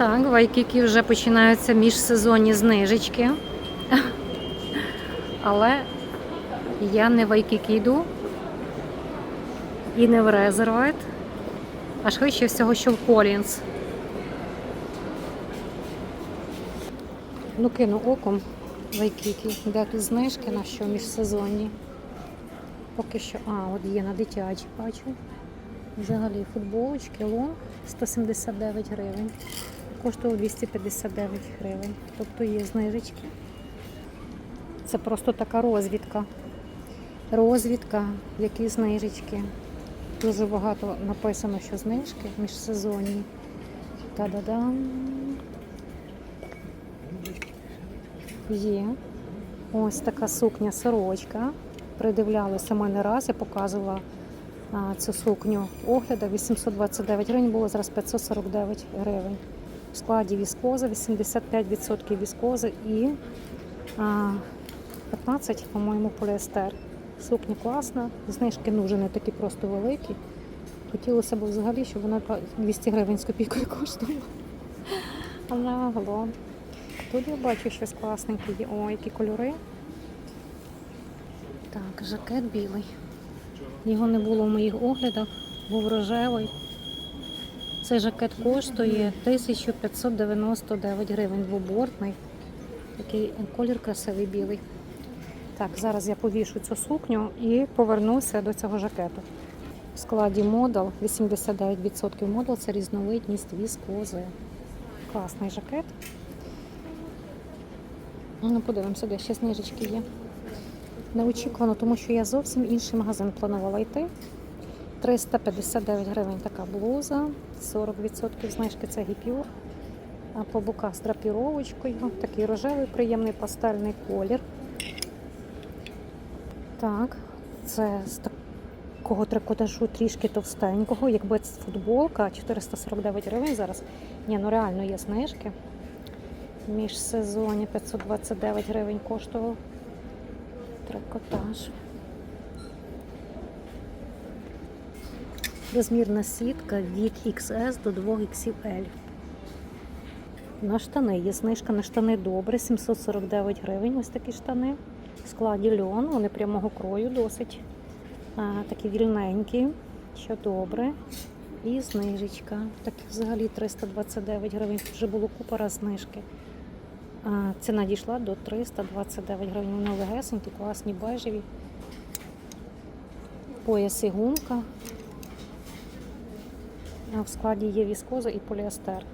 Так, в Вайкікі вже починаються міжсезонні знижечки. Але я не в Вайкікі йду і не в Резервайт, а швидше всього, що в Колінс. Ну, кину оком Вайкікі, де тут знижки на що міжсезонні. Поки що, а, от є на дитячі, бачу. Взагалі футболочки лонг 179 гривень. Коштував 259 гривень. Тобто є знижечки. Це просто така розвідка. Розвідка, які знижечки. Дуже багато написано, що знижки міжсезонні. Та-да-дам. Є. Ось така сукня сорочка. Придивлялися мене раз, я показувала а, цю сукню огляда 829 гривень, було зараз 549 гривень. В складі віскоза, 85% віскози і а, 15, по-моєму, поліестер. Сукня класна, знижки ну, вже не такі просто великі. Хотілося б взагалі, щоб вона 200 гривень з копійкою коштувала. Але алло. Тут я бачу щось класненьке є. О, які кольори. Так, жакет білий. Його не було в моїх оглядах, був рожевий. Цей жакет коштує 1599 гривень двобортний. Такий колір красивий білий. Так, зараз я повішу цю сукню і повернуся до цього жакету. В складі модел 89% модел це різновидність віскози. Класний жакет. Ну, подивимося, де ще знижечки є. Неочікувано, тому що я зовсім інший магазин планувала йти. 359 гривень така блуза, 40% знижки це гіпюр. По боках з драпіровочкою. Такий рожевий, приємний пастельний колір. Так, це з такого трикотажу трішки товстенького. Якби це футболка 449 гривень зараз. Ні, ну реально є знижки. Міжсезоні 529 гривень коштував трикотаж. Розмірна сітка від XS до 2XL. На штани є знижка на штани добре, 749 гривень. Ось такі штани. В складі льон, вони прямого крою досить. А, такі вільненькі, що добре. І знижечка. Такі взагалі 329 гривень. Вже було купа раз знижки. А, ціна дійшла до 329 гривень. Вони легесенькі, класні, бежеві. Пояс гумка. В складі є віскоза і поліестер.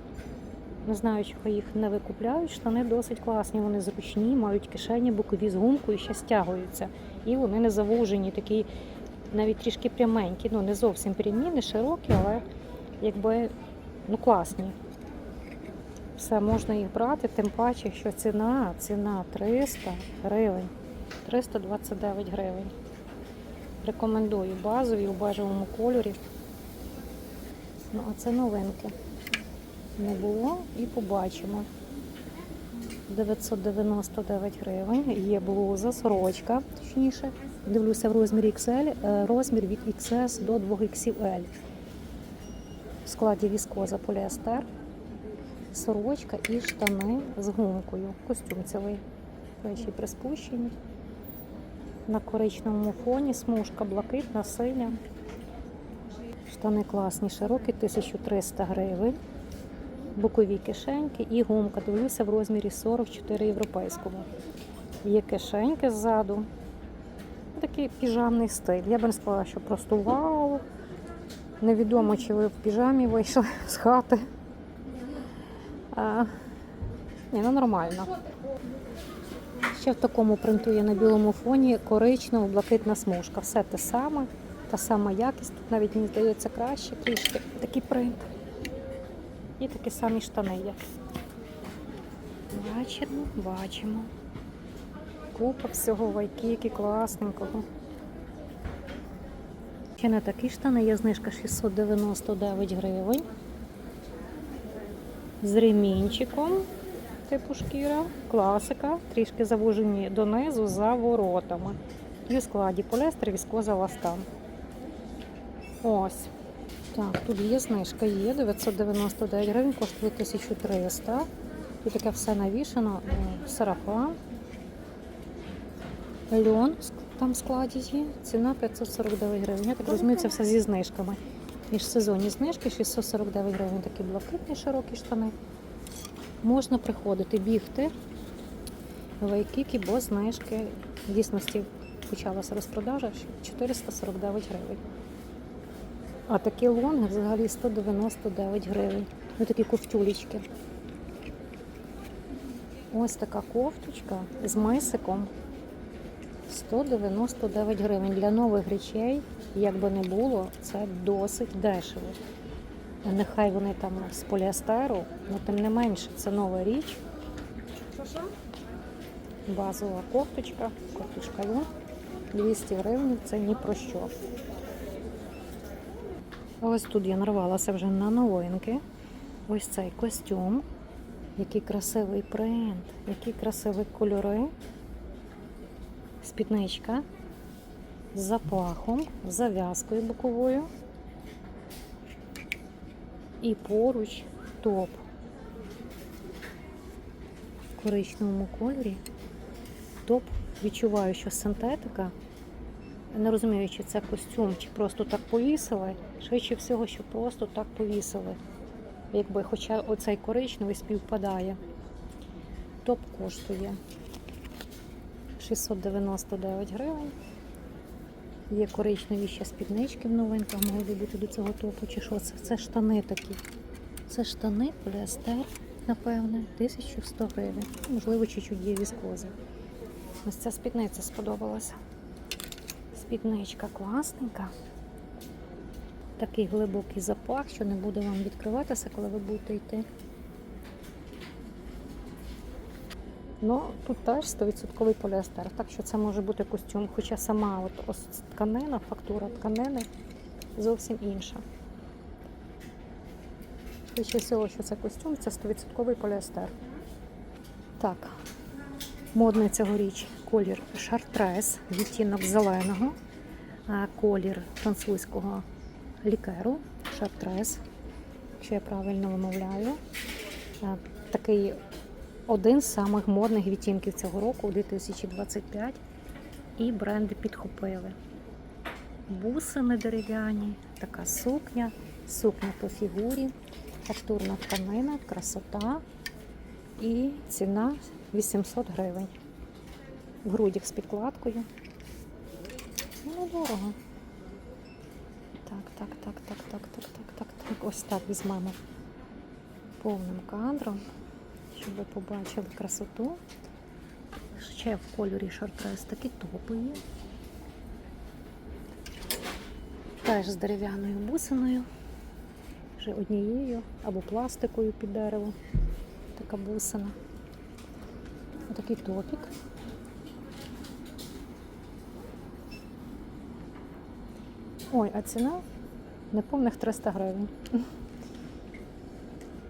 Не знаю, чого їх не викупляють. Штани досить класні, вони зручні, мають кишені, бокові з гумкою, ще стягуються. І вони не завужені, такі навіть трішки пряменькі. Ну, не зовсім прямі, не широкі, але якби ну класні. Все, можна їх брати, тим паче, що ціна, ціна 300 гривень. 329 гривень. Рекомендую базові у бежевому кольорі. Ну, а це новинки. Не було і побачимо. 999 гривень. Є блуза, сорочка, точніше. Дивлюся в розмірі XL, е, розмір від XS до 2XL. В складі віскоза поліестер, сорочка і штани з гумкою. Костюм цілий. Плечі приспущені. На коричневому фоні смужка блакитна, синя. Штани класні, широкі, 1300 гривень. Бокові кишеньки і гумка. Дивлюся в розмірі 44 європейському. Є кишеньки ззаду. Такий піжамний стиль. Я б не сказала, що просто вау. Невідомо, чи ви в піжамі вийшли з хати. А, ні, ну нормально. Ще в такому принту є на білому фоні коричнево блакитна смужка. Все те саме, та сама якість. Тут навіть мені здається краще трішки такий принт. І такі самі штани є. Бачимо, бачимо. Купа всього вайкіки класненького. Ще на такі штани є знижка 699 гривень. З ремінчиком типу шкіра, класика, трішки завужені донизу за воротами. І у складі поліестер, віскоза ластан. Ось. Так, тут є знижка, є 999 гривень, коштує 1300. Тут таке все навішано. е, Сарафан. Льон там в складі є. Ціна 549 гривень. Я так розумію, це все зі знижками. Міжсезонні знижки 649 гривень, такі блакитні широкі штани. Можна приходити, бігти в Айкікі, бо знижки в дійсності почалася розпродажа 449 гривень. А такі лонги взагалі 199 гривень. Ось такі ковтюлечки. Ось така кофточка з мисиком 199 гривень. Для нових речей, як би не було, це досить дешево. Нехай вони там з поліастеру, але тим не менше, це нова річ. Базова кофточка, кофточка лон. 200 гривень це ні про що. Ось тут я нарвалася вже на новинки. Ось цей костюм. Який красивий принт, які красиві кольори. Спідничка з запахом, з зав'язкою боковою. І поруч топ в коричневому кольорі. Топ відчуваю, що синтетика. Не розумію, чи це костюм, чи просто так повісили. Швидше всього, що просто так повісили. Якби, хоча оцей коричневий співпадає. Топ коштує 699 гривень. Є коричневі ще спіднички в новинках, могли бути до цього топу, чи що це? Це штани такі. Це штани, поліестер, напевне, 1100 гривень. Можливо, чуть-чуть є віскози. Ось ця спідниця сподобалася. Спідничка класненька. Такий глибокий запах, що не буде вам відкриватися, коли ви будете йти. Ну, тут теж 100% поліестер, так що це може бути костюм, хоча сама от ось тканина, фактура тканини зовсім інша. Швидше всього, що це костюм, це 100% поліестер. Так, модний цьогоріч колір шартрес, відтінок зеленого, колір французького лікеру, шартрес, якщо я правильно вимовляю. Такий один з самих модних відтінків цього року, 2025. І бренди підхопили. Бусини дерев'яні, така сукня, сукня по фігурі, фактурна тканина, красота і ціна 800 гривень. В грудях з підкладкою. Ну, недорого. Так, так, так, так, так, так, так, так, так. Ось так візьмемо повним кадром, щоб ви побачили красоту. Ще в кольорі шартрес такі топи є. Теж з дерев'яною бусиною, вже однією або пластикою під дерево. Така бусина. Отакий топік. Ой, а ціна неповних 300 гривень.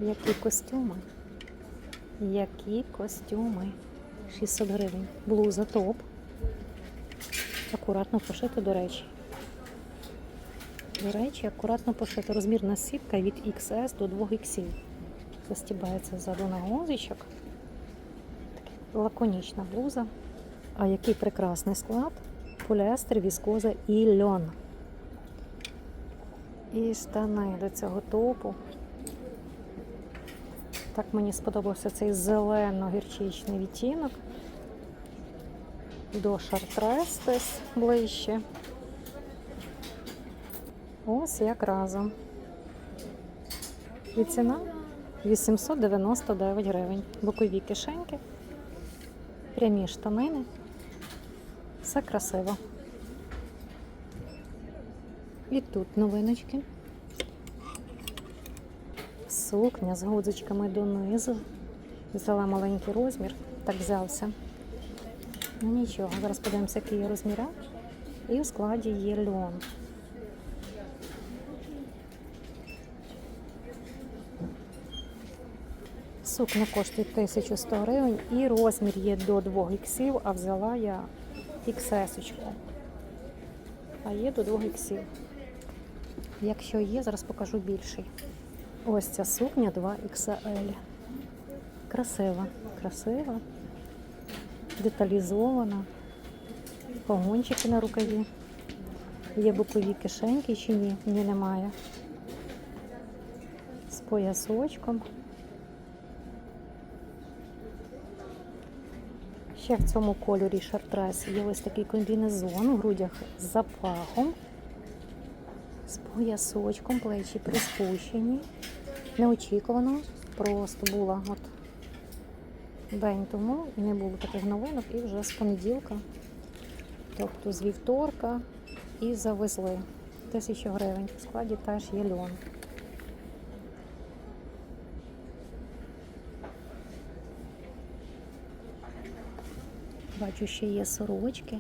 Які костюми? Які костюми? 600 гривень. Блуза топ. Акуратно пошити, до речі. До речі, акуратно пошити. Розмірна сітка від XS до 2XL. Застібається ззаду на гузичок. Лаконічна блуза. А який прекрасний склад. Поліестер, віскоза і льон. І штани до цього топу. Так мені сподобався цей зелено-гірчичний відтінок. До шартрес десь ближче. Ось як разом. І ціна 899 гривень. Бокові кишеньки, прямі штанини. Все красиво. І тут новиночки. Сукня з гудзичками донизу. Взяла маленький розмір, так взявся. Ну нічого, зараз подивимося, який є розміра. І у складі є льон. Сукня коштує 1100 гривень і розмір є до 2 іксів, а взяла я XS. А є до 2 іксів. Якщо є, зараз покажу більший. Ось ця сукня 2XL. Красива, красива, деталізована. Погончики на рукаві. Є бокові кишеньки чи ні? Ні, немає. З поясочком. Ще в цьому кольорі шартрес є ось такий комбінезон у грудях з запахом, з поясочком, плечі приспущені. Неочікувано, просто була от день тому не було таких новинок, і вже з понеділка, тобто з вівторка, і завезли. Тисячу гривень. В складі теж є льон. Бачу, ще є сорочки.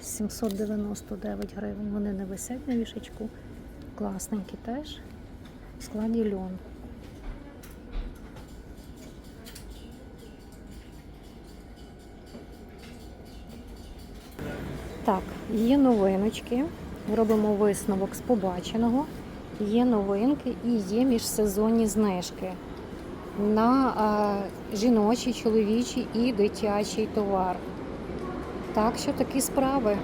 799 гривень. Вони не висять на вішечку. Класненькі теж. В складі льон. Так, є новиночки. Робимо висновок з побаченого. Є новинки і є міжсезонні знижки на жіночий, чоловічий і дитячий товар. Так що такі справи.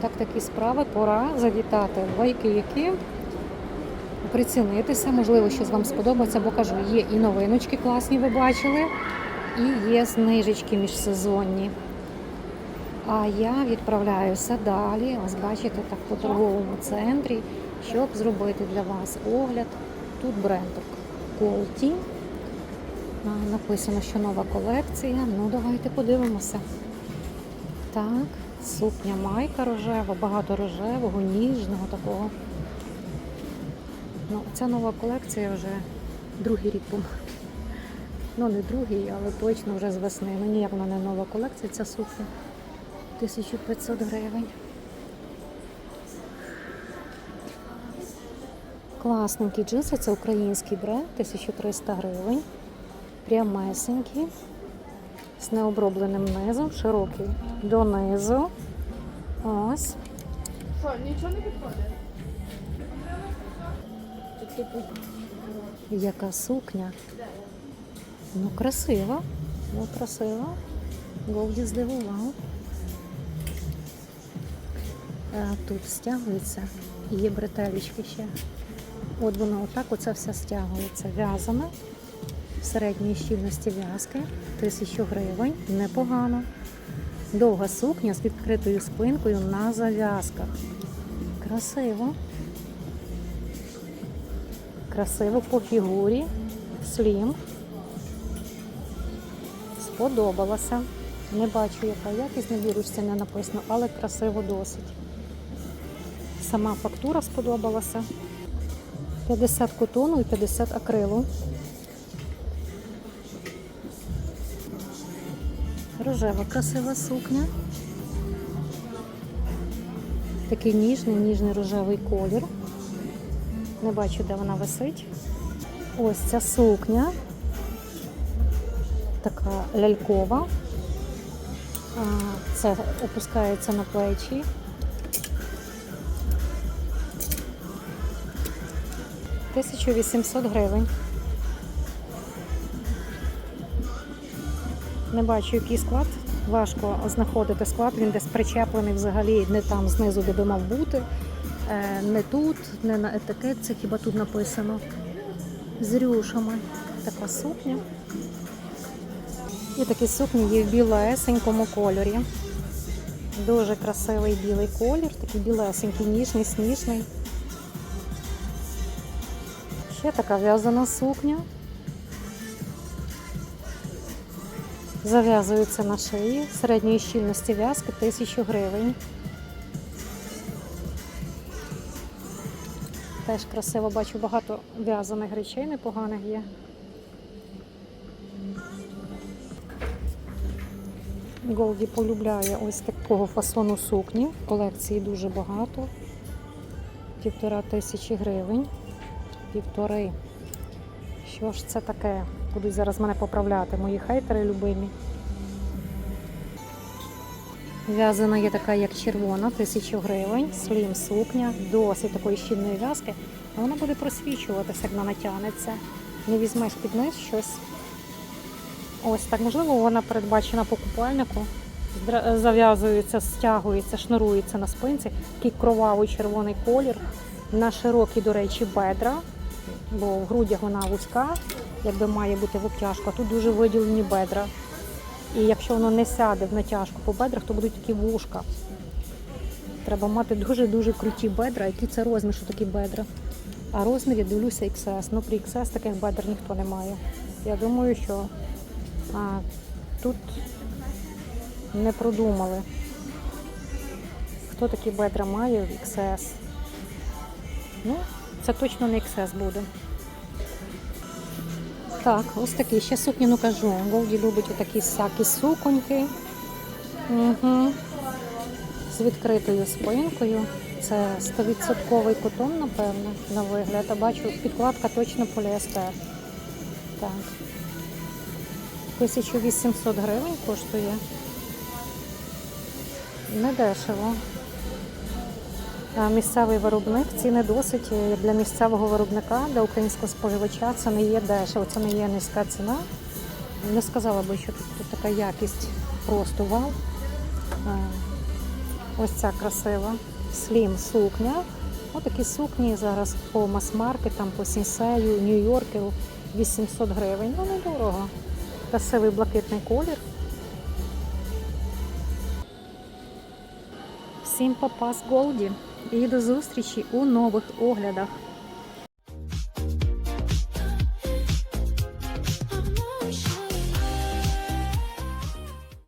Так, такі справи, пора завітати в які прицінитися. Можливо, щось вам сподобається, бо кажу, є і новиночки класні, ви бачили, і є знижечки міжсезонні. А я відправляюся далі. Ось бачите, так по торговому центрі, щоб зробити для вас огляд. Тут брендок Колті. Написано, що нова колекція. Ну, давайте подивимося. Так, сукня майка рожева, багато рожевого, ніжного такого. Ну, ця нова колекція вже другий рік. по- Ну, не другий, але точно вже з весни. Ну, ніяк вона не нова колекція, ця сукня. 1500 гривень. Класненький джинси, це український бренд, 1300 гривень. Прямесенький, з необробленим низом, широкий донизу. Ось. Що, нічого не підходить? Яка сукня. Ну, красива. Ну, красива. Голді здивував. А тут стягується. Є бретелечки ще. От воно отак оце все стягується. В'язане. Середньої щільності в'язки. Тисячу гривень. Непогано. Довга сукня з відкритою спинкою на зав'язках. Красиво. Красиво по фігурі. Слім. Сподобалося. Не бачу, яка якість на бірочці не написано, але красиво досить. Сама фактура сподобалася. 50 котону і 50 акрилу. Рожева красива сукня. Такий ніжний, ніжний рожевий колір. Не бачу, де вона висить. Ось ця сукня. Така лялькова. Це опускається на плечі. Тисячу вісімсот гривень. Не бачу, який склад. Важко знаходити склад. Він десь причеплений взагалі не там знизу, де би мав бути. Е, Не тут, не на етикетці, хіба тут написано. З рюшами. Така сукня. І такі сукні є в білесенькому кольорі. Дуже красивий білий колір, такий білесенький, ніжний, сніжний. Ще така в'язана сукня. Зав'язується на шиї. Середньої щільності в'язки 1000 гривень. Теж красиво бачу багато в'язаних речей непоганих є. Голді полюбляє ось такого фасону сукні. Колекції дуже багато. Півтора тисячі гривень. Півтори. Що ж це таке? Будуть зараз мене поправляти, мої хейтери любимі. В'язана є така, як червона, 1000 гривень, слім сукня, досить такої щільної в'язки. Вона буде просвічуватися, як вона натягнеться. Не візьмеш під низ щось. Ось так, можливо, вона передбачена по купальнику. Зав'язується, стягується, шнурується на спинці. Такий кровавий червоний колір. На широкі, до речі, бедра, бо в грудях вона вузька, якби має бути в обтяжку, а тут дуже виділені бедра. І якщо воно не сяде в натяжку по бедрах, то будуть такі вушка. Треба мати дуже-дуже круті бедра. Який це розмір, що такі бедра? А розмір я дивлюся XS. Ну при XS таких бедер ніхто не має. Я думаю, що а, тут не продумали. Хто такі бедра має в XS? Ну, це точно не XS буде. Так, ось такі. Ще сукні ну кажу. Голді любить отакі всякі суконьки. Угу. З відкритою спинкою. Це 100% котон, напевно, на вигляд. А бачу, підкладка точно поліестер. Так. 1800 гривень коштує. Недешево. А Місцевий виробник ціни досить е, для місцевого виробника, для українського споживача це не є дешево, це не є низька ціна. Не сказала би, що тут, така якість просто вау. Ось ця красива. Слім сукня. Ось такі сукні зараз по мас-маркетам, по сінсею, Нью-Йоркеру 800 гривень. Ну, недорого. Красивий блакитний колір. Всім папа з Голді і до зустрічі у нових оглядах.